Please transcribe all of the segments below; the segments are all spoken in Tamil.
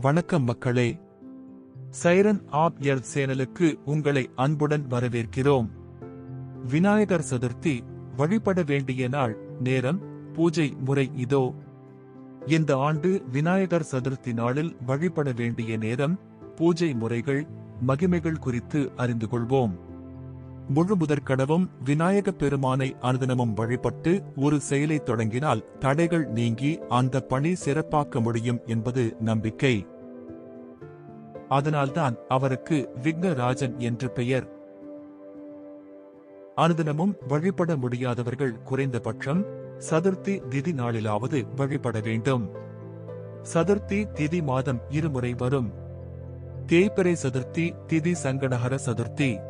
வணக்கம் மக்களே. சைரன் ஆப் எல் சேனலுக்கு உங்களை அன்புடன் வரவேற்கிறோம். விநாயகர் சதுர்த்தி வழிபட வேண்டிய நாள் நேரம் பூஜை முறை இதோ. இந்த ஆண்டு விநாயகர் சதுர்த்தி நாளில் வழிபட வேண்டிய நேரம் பூஜை முறைகள் மகிமைகள் குறித்து அறிந்து கொள்வோம். முழு முதற்கடவும் விநாயகப் பெருமானை அனுதினமும் வழிபட்டு ஒரு செயலை தொடங்கினால் தடைகள் நீங்கி அந்த பணி சிறப்பாக்க முடியும் என்பது நம்பிக்கை. அதனால்தான் அவருக்கு விக்னராஜன் என்று பெயர். அனுதினமும் வழிபட முடியாதவர்கள் குறைந்தபட்சம் சதுர்த்தி திதி நாளிலாவது வழிபட வேண்டும். சதுர்த்தி திதி மாதம் இருமுறை வரும். தேய்பிறை சதுர்த்தி திதி சங்கடஹர சதுர்த்தி.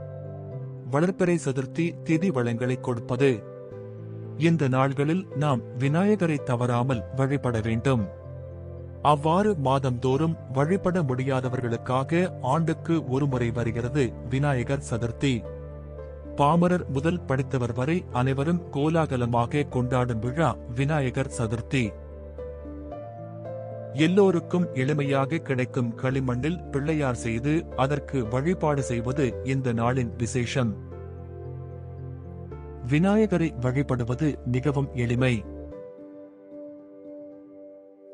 வளர்ப்பிறை சதுர்த்தி திதி வளங்களை கொடுப்பது. இந்த நாள்களில் நாம் விநாயகரை தவறாமல் வழிபட வேண்டும். அவ்வாறு மாதந்தோறும் வழிபட முடியாதவர்களுக்காக ஆண்டுக்கு ஒருமுறை வருகிறது விநாயகர் சதுர்த்தி. பாமரர் முதல் படித்தவர் வரை அனைவரும் கோலாகலமாக கொண்டாடும் விழா விநாயகர் சதுர்த்தி. எல்லோருக்கும் எளிமையாக கிடைக்கும் களிமண்ணில் பிள்ளையார் செய்து அதற்கு வழிபாடு செய்வது இந்த நாளின் விசேஷம். விநாயகரை வழிபடுவது மிகவும் எளிமை.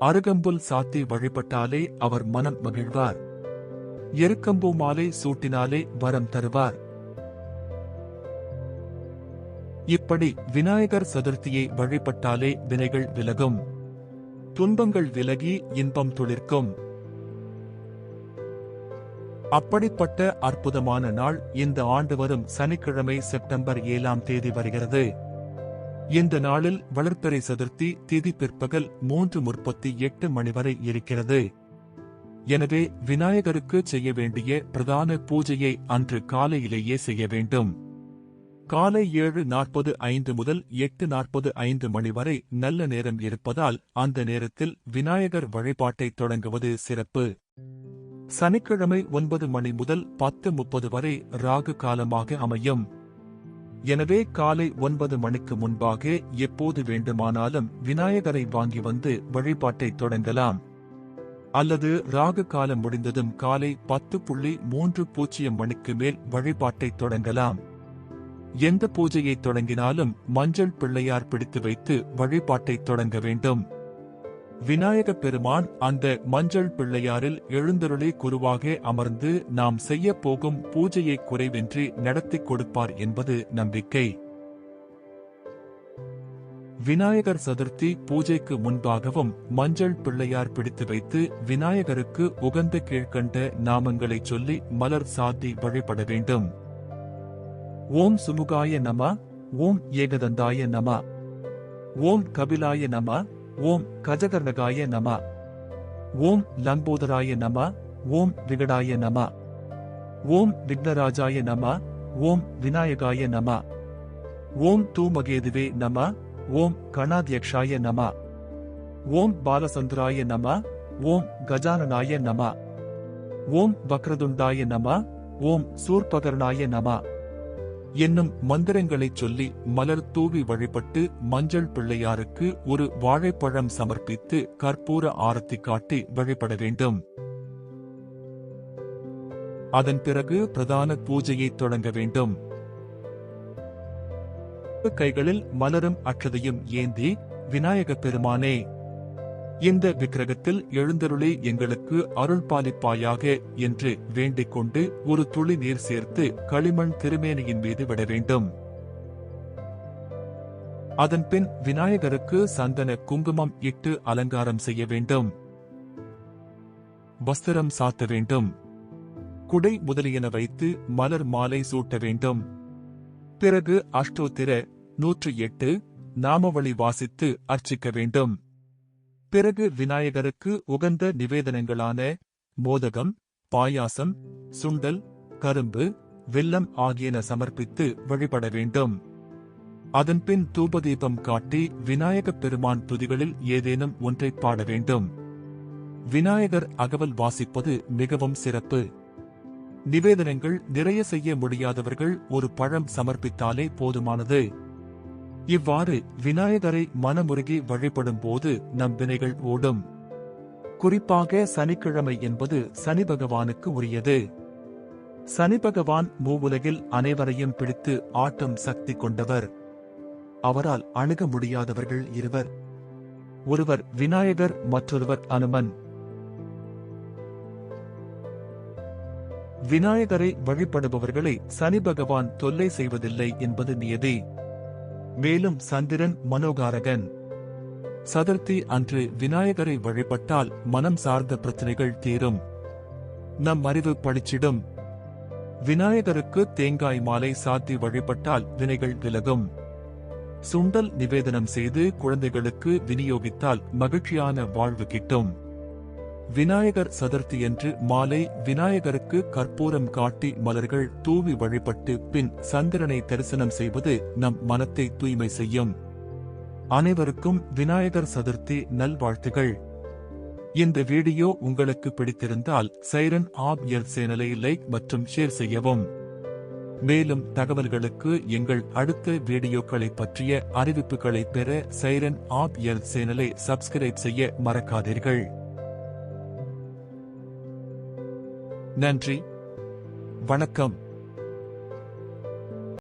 அருகம்புல் சாத்தி வழிபட்டாலே அவர் மனம் மகிழ்வார். எருக்கம்பூ மாலை சூட்டினாலே வரம் தருவார். இப்படி விநாயகர் சதுர்த்தியை வழிபட்டாலே வினைகள் விலகும். துன்பங்கள் விலகி இன்பம் துளிர்க்கும். அப்படிப்பட்ட அற்புதமான நாள் இந்த ஆண்டு வரும் சனிக்கிழமை செப்டம்பர் ஏழாம் தேதி வருகிறது. இந்த நாளில் வளர்ப்பறை சதுர்த்தி திதி பிற்பகல் மூன்று முற்பத்தி எட்டு மணி வரை இருக்கிறது. எனவே விநாயகருக்கு செய்ய வேண்டிய பிரதான பூஜையை அன்று காலையிலேயே செய்ய வேண்டும். காலை ஏழு நாற்பது ஐந்து முதல் எட்டு நாற்பது ஐந்து மணி வரை நல்ல நேரம் இருப்பதால் அந்த நேரத்தில் விநாயகர் வழிபாட்டை தொடங்குவது சிறப்பு. சனிக்கிழமை ஒன்பது மணி முதல் பத்து முப்பது வரை ராகு காலமாக அமையும். எனவே காலை ஒன்பது மணிக்கு முன்பாக எப்போது வேண்டுமானாலும் விநாயகரை வாங்கி வந்து வழிபாட்டை தொடங்கலாம். அல்லது ராகு காலம் முடிந்ததும் காலை பத்து புள்ளி மூன்று பூஜ்ஜியம் மணிக்கு மேல் வழிபாட்டை தொடங்கலாம். எந்த பூஜையை தொடங்கினாலும் மஞ்சள் பிள்ளையார் பிடித்து வைத்து வழிபாட்டை தொடங்க வேண்டும். விநாயகப் பெருமான் அந்த மஞ்சள் பிள்ளையாரில் எழுந்தருளி குருவாக அமர்ந்து நாம் செய்ய போகும் பூஜையை குறைவின்றி நடத்திக் கொடுப்பார் என்பது நம்பிக்கை. விநாயகர் சதுர்த்தி பூஜைக்கு முன்பாகவும் மஞ்சள் பிள்ளையார் பிடித்து வைத்து விநாயகருக்கு உகந்த கீழ்கண்ட நாமங்களை சொல்லி மலர் சாத்தி வழிபட வேண்டும். ஓம் சுமுகாய நம ஓம் ஏகதந்தாய நம. ஓம் கபிலாய நம ஓம் கஜகர்ணகாய நம. ஓம் லம்போதராய நம ஓம் விகடாய நம. ஓம் விக்னராஜாய நம ஓம் விநாயகாய நம. ஓம் தூமகேதுவே நம ஓம் கணாத்யக்ஷாய நம. ஓம் பாலசந்திராய நம ஓம் கஜானனாய நம. ஓம் வக்ரதுண்டாய நம ஓம் சூர்பகர்ணாய நம. என்னும் மந்திரங்களைச் சொல்லி மலர் தூவி வழிபட்டு மஞ்சள் பிள்ளையாருக்கு ஒரு வாழைப்பழம் சமர்ப்பித்து கற்பூர ஆரத்தி காட்டி வழிபட வேண்டும். அதன் பிறகு பிரதான பூஜையை தொடங்க வேண்டும். கைகளில் மலரும் அற்றதையும் ஏந்தி விநாயகப் பெருமானே இந்த விக்கிரகத்தில் எழுந்தருளி எங்களுக்கு அருள் பாலிப்பாயாக என்று வேண்டிக் கொண்டு ஒரு துளி நீர் சேர்த்து களிமண் திருமேனியின் மீது விட வேண்டும் அதன்பின் விநாயகருக்கு சந்தன குங்குமம் இட்டு அலங்காரம் செய்ய வேண்டும். வஸ்திரம் சாத்த வேண்டும். குடை முதலியன வைத்து மலர் மாலை சூட்ட வேண்டும். பிறகு அஷ்டோத்திர நூற்று எட்டு நாமவழி வாசித்து அர்ச்சிக்க வேண்டும். பிறகு விநாயகருக்கு உகந்த நிவேதனங்களான மோதகம் பாயாசம் சுண்டல் கரும்பு வெல்லம் ஆகியன சமர்ப்பித்து வழிபட வேண்டும். அதன்பின் தூபதீபம் காட்டி விநாயகப் பெருமான் துதிகளில் ஏதேனும் ஒன்றை பாட வேண்டும். விநாயகர் அகவல் வாசிப்பது மிகவும் சிறப்பு. நிவேதனங்கள் நிறைய செய்ய முடியாதவர்கள் ஒரு பழம் சமர்ப்பித்தாலே போதுமானது. இவ்வாறு விநாயகரை மனமுருகி வழிபடும் போது நம் வினைகள் ஓடும். குறிப்பாக சனிக்கிழமை என்பது சனி பகவானுக்கு உரியது. சனி பகவான் மூவுலகில் அனைவரையும் பிடித்து ஆட்டம் சக்தி கொண்டவர். அவரால் அணுக முடியாதவர்கள் இருவர். ஒருவர் விநாயகர் மற்றொருவர் அனுமன். விநாயகரை வழிபடுபவர்களை சனி பகவான் தொல்லை செய்வதில்லை என்பது நியதி. மேலும் சந்திரன் மனோகாரகன். சதுர்த்தி அன்று விநாயகரை வழிபட்டால் மனம் சார்ந்த பிரச்சனைகள் தீரும். நம் அறிவு பளிச்சிடும். விநாயகருக்கு தேங்காய் மாலை சாத்தி வழிபட்டால் வினைகள் விலகும். சுண்டல் நிவேதனம் செய்து குழந்தைகளுக்கு விநியோகித்தால் மகிழ்ச்சியான வாழ்வு கிட்டும். விநாயகர் சதுர்த்தியன்று மாலை விநாயகருக்கு கற்பூரம் காட்டி மலர்கள் தூவி வழிபட்டு பின் சந்திரனை தரிசனம் செய்வது நம் மனத்தை தூய்மை செய்யும். அனைவருக்கும் விநாயகர் சதுர்த்தி நல்வாழ்த்துகள். இந்த வீடியோ உங்களுக்கு பிடித்திருந்தால் சைரன் ஆப் எல் சேனலை லைக் மற்றும் ஷேர் செய்யவும். மேலும் தகவல்களுக்கு எங்கள் அடுத்த வீடியோக்களை பற்றிய அறிவிப்புகளை பெற சைரன் ஆப் எல் சேனலை சப்ஸ்கிரைப் செய்ய மறக்காதீர்கள். நன்றி. வணக்கம்.